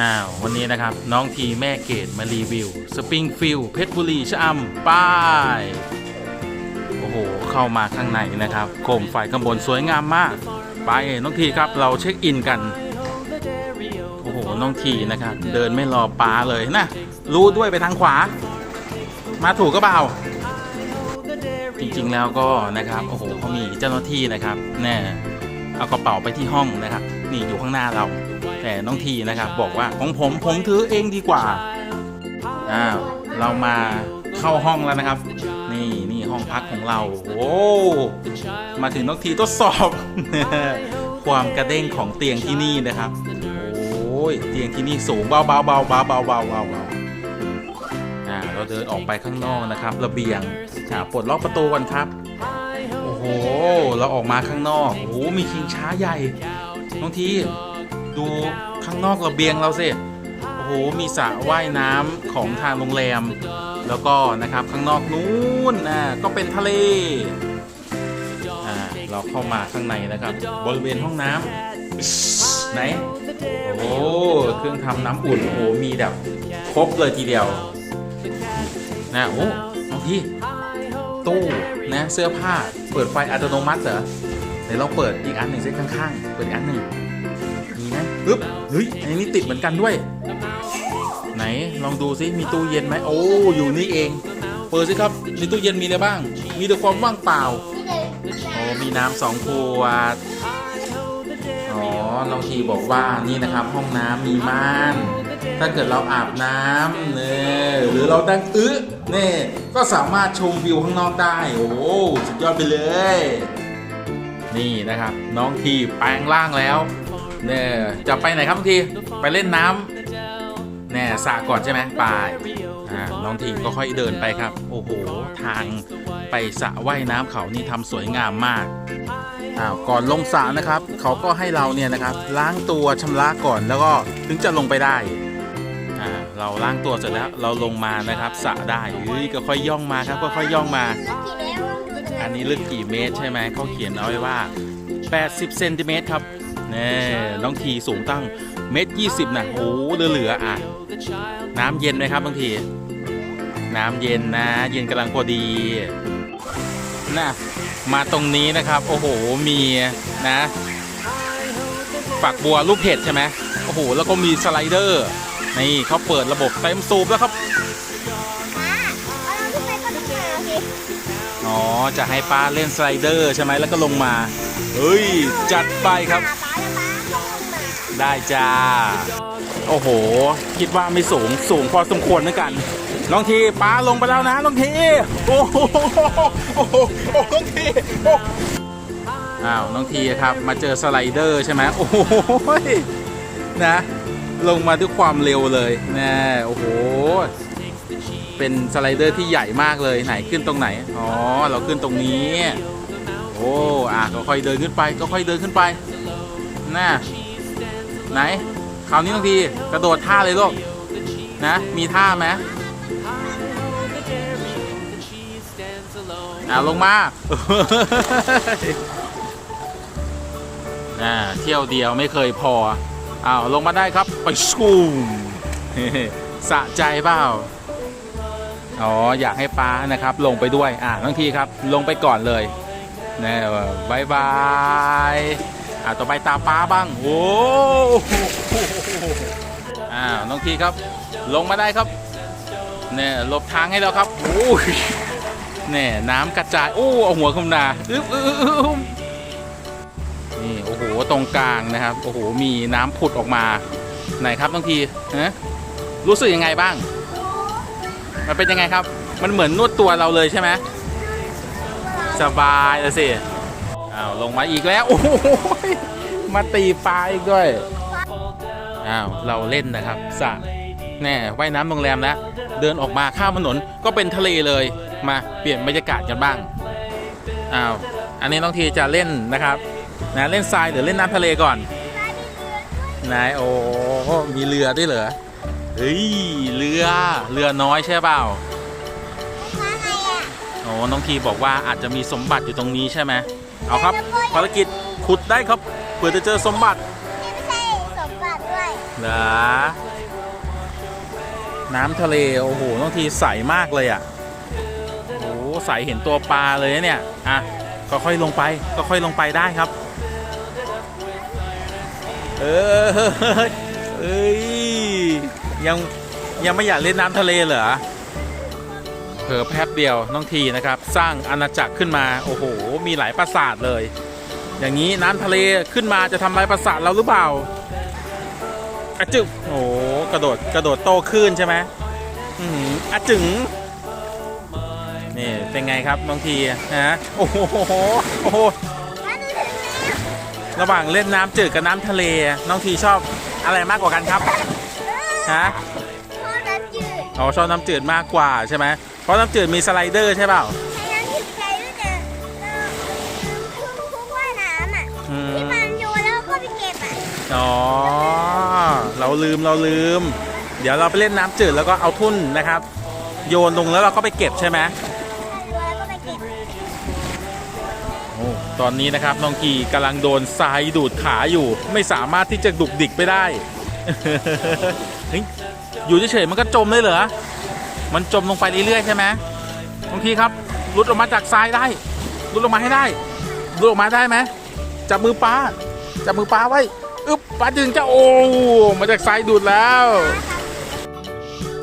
อ้าววันนี้นะครับน้องทีแม่เกดมารีวิว สปริงฟิลเพชรบุรีชะอำป้าย โอ้โห เข้ามาข้างในนะครับโคมไฟข้างบนสวยงามมาก ไปน้องทีครับเราเช็คอินกัน โอ้โห น้องทีนะครับ เดินไม่รอป้าเลยนะ รู้ด้วยไปทางขวา มาถูกก็เปล่าจริงๆแล้วก็นะครับโอ้โหเขามีเจ้าหน้าที่นะครับแน่เอากระเป๋าไปที่ห้องนะครับ นี่อยู่ข้างหน้าเรา แต่น้องทีนะครับบอกว่าของผมผมถือเองดีกว่าอ้าวเรามาเข้าห้องแล้วนะครับ นี่นี่ห้องพักของเราโอ้มาถึงน้องทีทดสอบ ความกระเด้งของเตียงที่นี่นะครับ โอ้ยเตียงที่นี่สูงเบาเบาเบาเบาเบาเบาเบาเบาอ่าเราเดินออกไปข้างนอกนะครับ ระเบียงอ่าปลดล็อกประตูกันครับโอ้โห เราออกมาข้างนอก โอ้โห มีชิงช้าใหญ่ น้องที ดูข้างนอกระเบียงเราสิโอ้โหมีสระว่ายน้ำของทางโรงแรม แล้วก็นะครับข้างนอกนู้นนะก็เป็นทะเลอ่าเราเข้ามาข้างในนะครับ บริเวณห้องน้ำไหนโอ้โหเครื่องทำน้ำอุ่นโอ้โหมีแบบครบเลยทีเดียวนะโอ้น้องพี่ตู้นะเสื้อผ้าเปิดไฟอัตโนมัติเหรอเดี๋ยวเราเปิดอีกอันหนึ่งเส้นข้างๆ เปิดอีกอันหนึ่ง บเฮ้ยอันนี้ติดเหมือนกันด้วย ไหนลองดูซิมีตู้เย็นไหมโอ้อยู่นี่เอง เปิดสิครับในตู้เย็นมีอะไรบ้าง มีแต่ความว่างเปล่าโอ้มีน้ำสองขวดอ๋อน้องทีบอกว่านี่นะครับห้องน้ำมีม่านถ้าเกิดเราอาบน้ำเนี่ยหรือเราตั้งอึเนี่ยก็สามารถชมวิวข้างนอกได้ โอ้สุดยอดไปเลย นี่นะครับ น้องทีแปลงร่างแล้ว เนี่ยจะไปไหนครับน้องทีไปเล่นน้ำเนี่ยสระก่อนใช่ไหมไปอ่าน้องทีก็ค่อยเดินไปครับ โอ้โห ทางไปสระว่ายน้ำเขานี่ทำสวยงามมากอ้าวก่อนลงสระนะครับ เขาก็ให้เราเนี่ยนะครับ ล้างตัวชำระก่อนแล้วก็ถึงจะลงไปได้อ่าเราล้างตัวเสร็จแล้วเราลงมานะครับสระได้เฮ้ยก็ค่อยย่องมาครับก็ค่อยย่องมา อันนี้ลึกกี่เมตรใช่ไหมเขาเขียนเอาไว้ว่า 80เซนติเมตรครับ แน่น้องทีสูงตั้งเมตรยี่สิบนะโอ้เหลือๆอะ น้ำเย็นไหมครับบางที น้ำเย็นนะ เย็นกำลังพอดีนะมาตรงนี้นะครับ โอ้โหมีนะฝักบัวลูกเห็ดใช่ไหมโอ้โหแล้วก็มีสไลเดอร์นี่เขาเปิดระบบเต็มสูบแล้วครับอ๋อจะให้ป้าเล่นสไลเดอร์ใช่ไหมแล้วก็ลงมา เฮ้ย จัดไปครับ ได้จ้า โอ้โห คิดว่าไม่สูงสูงพอสมควรเหมือนกันน้องทีป้าลงไปแล้วนะน้องที โอ้โหโอ้โหน้องทีโอ้าวน้องทีครับมาเจอสไลเดอร์ใช่ไหมโอ้โหนะ ลงมาด้วยความเร็วเลยนะโอ้โหเป็นสไลเดอร์ที่ใหญ่มากเลยไหนขึ้นตรงไหนอ๋อเราขึ้นตรงนี้ โอ้อะก็ค่อยเดินขึ้นไปก็ค่อยเดินขึ้นไปน่ะ ไหนคราวนี้บางทีกระโดดท่าเลยลูกนะ มีท่าไหมอ่าลงมาอ่าเที่ยวเดียวไม่เคยพออ้าวลงมาได้ครับไปชูมสะใจเปล่าอ๋ออยากให้ป้านะครับ ลงไปด้วยอ่าน้องทีครับ ลงไปก่อนเลยนะบายบาย อ่าต่อไปตาป้าบ้าง โอ้โหอ่าน้องทีครับ ลงมาได้ครับเนี่ยหลบทางให้แล้วครับโอ้ยเนี่ยน้ำกระจาย โอ้เอาหัวขึ้นมาอึ๊บอึ๊บอึ๊บอึ๊บนี่โอ้โหตรงกลางนะครับ โอ้โหมีน้ำผุดออกมาไหนครับน้องทีฮะรู้สึกยังไงบ้าง มันเป็นยังไงครับ มันเหมือนนวดตัวเราเลยใช่ไหมสบายเลยสิ อ้าวลงมาอีกแล้ว โอ้โหมาตีปลาอีกด้วย อ้าวเราเล่นนะครับสระแน่ว่ายน้ำโรงแรมแล้วเดินออกมาข้ามถนนก็เป็นทะเลเลยมาเปลี่ยนบรรยากาศกันบ้างอ้าวอันนี้น้องทีจะเล่นนะครับนะเล่นทรายหรือเล่นน้ำทะเลก่อนนายโอ้มีเรือด้วยเหรอเฮ้ยเรือเรือน้อยใช่เปล่าโอ้น้องทีบอกว่าอาจจะมีสมบัติอยู่ตรงนี้ใช่ไหม เอาครับภารกิจขุดได้ครับเพื่อจะเจอสมบัติไม่ใช่สมบัติด้วยเหรอน้ำทะเลโอ้โหบางทีใสมากเลยอะโอ้โหใสเห็นตัวปลาเลยนะเนี่ยอะก็ค่อยลงไปก็ค่อยลงไปได้ครับ เออเอ้ยยังยังไม่อยากเล่นน้ำทะเลเหรอ เผลอแป๊บเดียวน้องทีนะครับ สร้างอาณาจักรขึ้นมาโอ้โห มีหลายปราสาทเลย อย่างนี้น้ำทะเลขึ้นมาจะทำลายปราสาทเราหรือเปล่าอะจึงโอ้กระโดดกระโดดโตขึ้นใช่ไหมอืมอะจึงนี่เป็นไงครับน้องทีฮะโอ้โหโอ้โหระหว่างเล่นน้ำจืดกับน้ำทะเล น้องทีชอบอะไรมากกว่ากันครับฮะ อ๋อชอบน้ำจืดมากกว่าใช่ไหมเพราะน้ำจืดมีสไลเดอร์ใช่เปล่าใช้น้ำจืดใจด้วยแต่เออคือพวกว่ายน้ำอะอืมที่มันโยนแล้วก็ไปเก็บอะอ๋อเราลืมเราลืม เดี๋ยวเราไปเล่นน้ำจืดแล้วก็เอาทุ่นนะครับ โยนลงแล้วเราก็ไปเก็บใช่ไหมโยนแล้วก็ไปเก็บโอ้ตอนนี้นะครับน้องกีกำลังโดนทรายดูดขาอยู่ ไม่สามารถที่จะดุกดิกไปได้ เฮ้ย อยู่เฉยๆมันก็จมเลยเหรอ มันจมลงไปเรื่อยๆใช่ไหมน้องทีครับลุดออกมาจากทรายได้ลุดออกมาให้ได้ลุดออกมาได้ไหมจับมือป้าจับมือป้าไว้อึ๊บป้าจึงจะโอ้มาจากทรายดูดแล้ว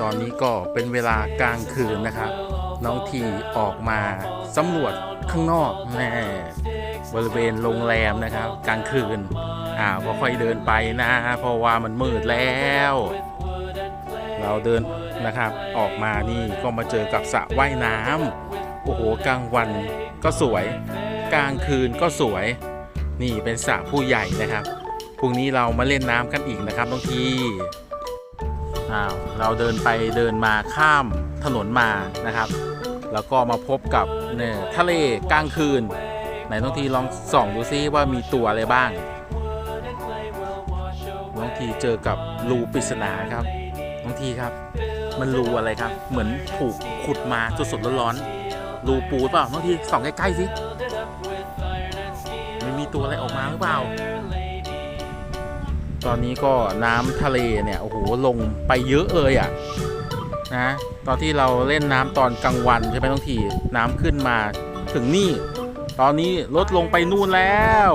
ตอนนี้ก็เป็นเวลากลางคืนนะครับ น้องทีออกมาสำรวจข้างนอกแน่บริเวณโรงแรมนะครับ กลางคืนอ่าวก็ค่อยเดินไปนะ เพราะว่ามันมืดแล้ว เราเดินนะครับออกมานี่ก็มาเจอกับสระว่ายน้ำโอ้โหกลางวันก็สวย กลางคืนก็สวย นี่เป็นสระผู้ใหญ่นะครับพรุ่งนี้เรามาเล่นน้ำกันอีกนะครับน้องทีอ้าวเราเดินไปเดินมาข้ามถนนมานะครับ แล้วก็มาพบกับเนี่ยทะเลกลางคืนไหนน้องทีลองส่องดูซิว่ามีตัวอะไรบ้างน้องทีเจอกับรูปริศนาครับ องทีครับ มันรูอะไรครับ เหมือนถูกขุดมาสดๆร้อนๆรูปูเปล่าน้องทีส่องใกล้ๆสิมันมีตัวอะไรออกมาหรือเปล่า ตอนนี้ก็น้ำทะเลเนี่ยโอ้โหลงไปเยอะเลยอะ่ะนะตอนที่เราเล่นน้ำตอนกลางวันใช่ไหมต้องทีน้ำขึ้นมาถึงนี่ ตอนนี้ลดลงไปนู่นแล้ว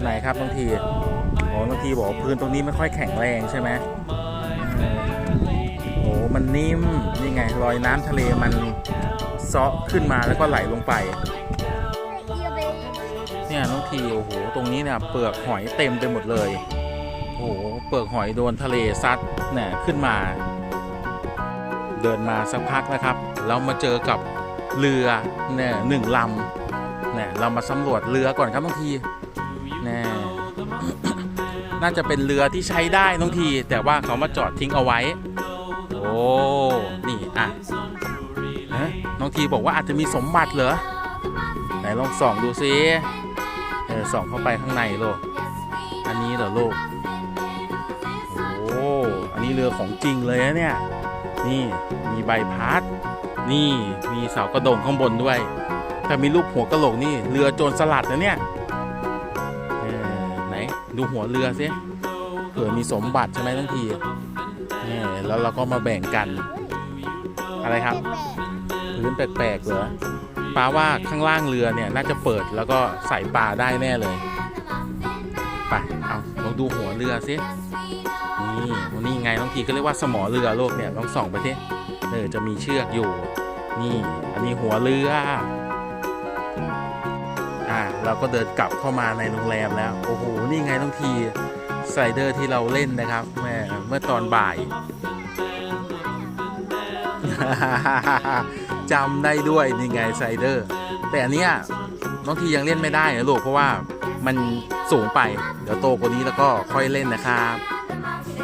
ไหนครับน้องที อ๋อน้องทีบอกพื้นตรงนี้ไม่ค่อยแข็งแรงใช่ไหมอืมโอ้มันนิ่มนี่ไงรอยน้ำทะเลมันเซาะขึ้นมาแล้วก็ไหลลงไป เนี่ยน้องทีโอ้โหตรงนี้เนี่ยเปลือกหอยเต็มไปหมดเลย โอ้โหเปลือกหอยโดนทะเลซัดเนี่ยขึ้นมา เดินมาสักพักนะครับ เรามาเจอกับเรือเนี่ยหนึ่งลำเนี่ยเรามาสำรวจเรือก่อนครับน้องที น่าจะเป็นเรือที่ใช้ได้น้องที แต่ว่าเขามาจอดทิ้งเอาไว้ โอ้นี่อะเอ๊ะน้องทีบอกว่าอาจจะมีสมบัติเหรอไหนลองส่องดูซิเออส่องเข้าไปข้างในโลก อันนี้เหรอโลกโอ้อันนี้เรือของจริงเลยนะเนี่ย นี่มีใบพัด นี่มีเสากระโดงข้างบนด้วย แต่มีรูปหัวกะโหลกนี่เรือโจรสลัดนะเนี่ย ดูหัวเรือสิเผื่อมีสมบัติใช่ไหมทั้งทีนี่แล้วเราก็มาแบ่งกัน อะไรครับ พื้นแปลกๆเหรอปลาว่าข้างล่างเรือเนี่ยน่าจะเปิดแล้วก็ใส่ปลาได้แน่เลยไปเอาลองดูหัวเรือสินี่วันนี้ไงน้องทีก็เรียกว่าสมอเรือโลกเนี่ยลองส่องไปสิเออจะมีเชือกอยู่ นี่ อันนี้หัวเรือ อ่าเราก็เดินกลับเข้ามาในโรงแรมแล้ว โอ้โห นี่ไงน้องทีสไลเดอร์ที่เราเล่นนะครับแม่เมื่อตอนบ่าย จำได้ด้วยนี่ไงไซเดอร์ แต่อันเนี้ยน้องทียังเล่นไม่ได้นะลูกเพราะว่ามันสูงไป เดี๋ยวโตกว่านี้แล้วก็ค่อยเล่นนะครับ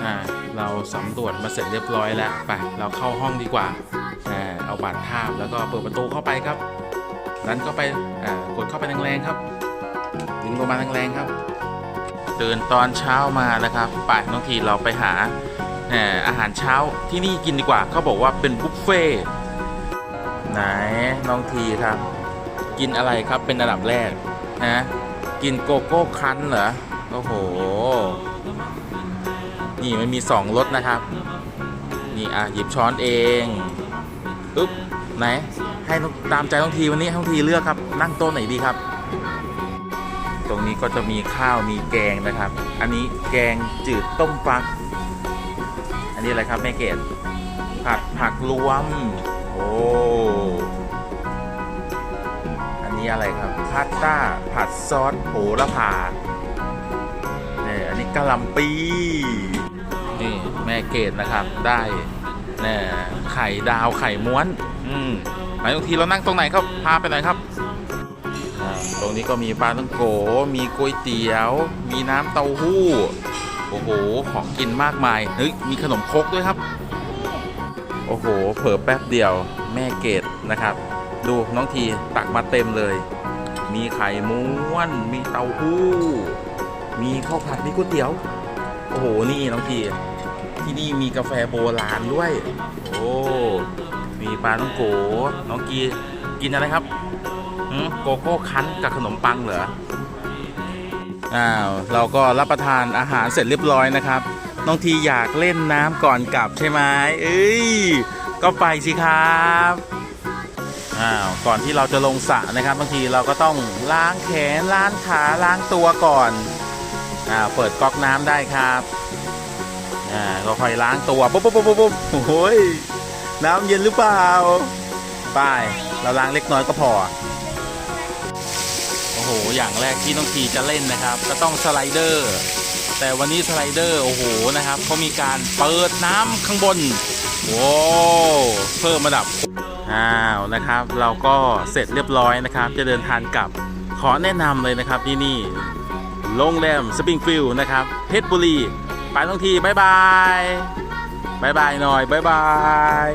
อ่าเราสำรวจมาเสร็จเรียบร้อยแล้วไปเราเข้าห้องดีกว่าอ่าเอาบัตรทาบแล้วก็เปิดประตูเข้าไปครับ ดันเข้าไปกดเข้าไปแรงๆครับดึงลงมาแรงๆครับตื่นตอนเช้ามานะครับไปน้องทีเราไปหาอาหารเช้าที่นี่กินดีกว่าเขาบอกว่าเป็นบุฟเฟ่ไหนน้องทีครับ กินอะไรครับเป็นอันดับแรกนะกินโกโก้คั้นเหรอโอ้โห นี่มันมีสองรสนะครับ นี่อะหยิบช้อนเองปึ๊บไหน ให้ตามใจน้องทีวันนี้ให้องทีเลือกครับ นั่งโต๊ะไหนดีครับ ตรงนี้ก็จะมีข้าวมีแกงนะครับ อันนี้แกงจืดต้มฟัก อันนี้อะไรครับแม่เกดผัดผักรวม โอ้อันนี้อะไรครับพาสต้าผัดซอสโหระพาเนี่ยอันนี้กะหล่ำปีนี่แม่เกดนะครับได้เนี่ยไข่ดาวไข่ม้วน อืม นบางทีเรานั่งตรงไหนครับ พาไปไหนครับ ตรงนี้ก็มีปลาตั้งโก มีก๋วยเตี๋ยว มีน้ำเต้าหู้ โอ้โห ของกินมากมาย เฮ้ย มีขนมครกด้วยครับ โอ้โห เผลอแป๊บเดียว แม่เกดนะครับ ดูน้องทีตักมาเต็มเลย มีไข่ม้วน มีเต้าหู้ มีข้าวผัด มีก๋วยเตี๋ยว โอ้โห นี่น้องทีที่นี่มีกาแฟโบราณด้วย โอ้ มีปลาต้องโกน้องกีกินอะไรครับหืมโกโก้คั้นกับขนมปังเหรออ้าวเราก็รับประทานอาหารเสร็จเรียบร้อยนะครับ น้องทีอยากเล่นน้ำก่อนกลับใช่ไหมเอ้ยก็ไปสิครับอ้าวก่อนที่เราจะลงสระนะครับบางทีเราก็ต้องล้างแขนล้างขาล้างตัวก่อนอ่าเปิดก๊อกน้ำได้ครับอ่าก็ค่อยล้างตัวปุ๊บปุ๊บปุ๊บปุ๊บปุ๊บโอ้ย น้ำเย็นหรือเปล่าไป้เราล้างเล็กน้อยก็พอ โอ้โห อย่างแรกที่น้องทีจะเล่นนะครับ ก็ต้องสไลเดอร์ แต่วันนี้สไลเดอร์ โอ้โห นะครับเขามีการเปิดน้ำข้างบน โว้วเพิ่มระดับ อ้าว นะครับ เราก็เสร็จเรียบร้อยนะครับ จะเดินทางกลับ ขอแนะนำเลยนะครับที่นี่โรงแรมสปริงฟิลด์นะครับ เพชรบุรี ไปทั้งทีบายบาย บายบายหน่อยบายบาย